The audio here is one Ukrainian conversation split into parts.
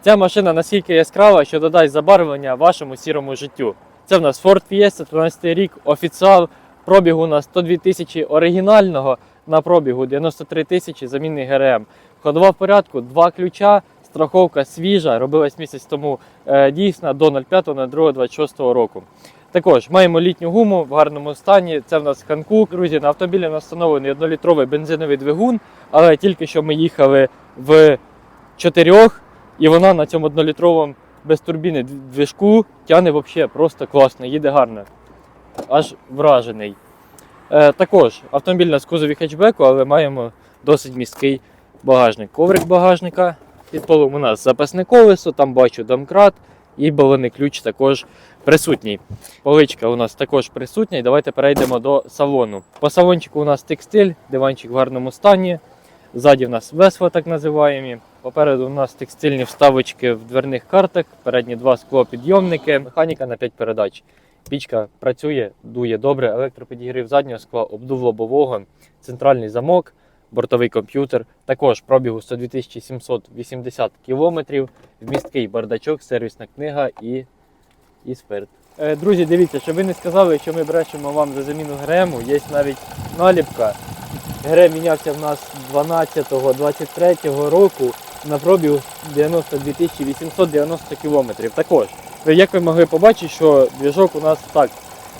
Ця машина настільки яскрава, що додасть забарвлення вашому сірому життю. Це в нас Ford Fiesta, 13 рік, офіціал, пробігу у нас 102 тисячі оригінального, на пробігу 93 тисячі замінний ГРМ. Ходова в порядку, два ключа, страховка свіжа, робилась місяць тому е, дійсна до 05.02.26 року. Також маємо літню гуму в гарному стані. Це в нас Ханкук. Друзі, на автомобілі встановлений 1-літровий бензиновий двигун, але тільки що ми їхали в чотирьох, і вона на цьому 1-літровому без турбіни движку тягне взагалі просто класно, їде гарно. Аж вражений. Е, також автомобіль в кузові хетчбеку, але маємо досить місткий багажник. Коврик багажника. Під полом у нас запасне колесо, там бачу домкрат і балонний ключ також присутній. Поличка у нас також присутня. Давайте перейдемо до салону. По салончику у нас текстиль, диванчик в гарному стані. Ззаді в нас весла так називаємо. Попереду у нас текстильні вставочки в дверних картах, передні два склопідйомники, механіка на 5 передач. Пічка працює, дує добре, електропідігрів заднього скла, обдув лобового, центральний замок, бортовий комп'ютер. Також пробігу 102 780 км, вмісткий бардачок, сервісна книга і, і спирт. Е, Друзі, дивіться, щоб ви не сказали, що ми брешемо вам за заміну грему, є навіть наліпка. Грем мінявся в нас 12-23 року на пробігу 92 890 км. Також, як ви могли побачити, що двіжок у нас так,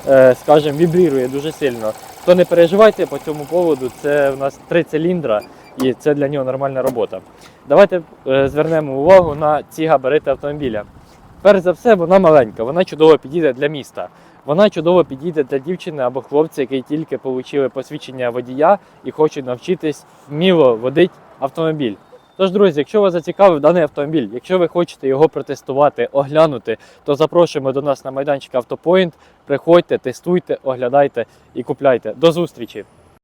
е, скажімо, вібрірує дуже сильно. То не переживайте по цьому поводу, це в нас три циліндра і це для нього нормальна робота. Давайте е, звернемо увагу на ці габарити автомобіля. Перш за все, вона маленька, вона чудово підійде для міста. Вона чудово підійде для дівчини або хлопця, які тільки отримали посвідчення водія і хочуть навчитись вміло водити автомобіль. Тож, друзі, якщо вас зацікавив даний автомобіль, якщо ви хочете його протестувати, оглянути, то запрошуємо до нас на майданчик Автопоінт. Приходьте, тестуйте, оглядайте і купляйте. До зустрічі!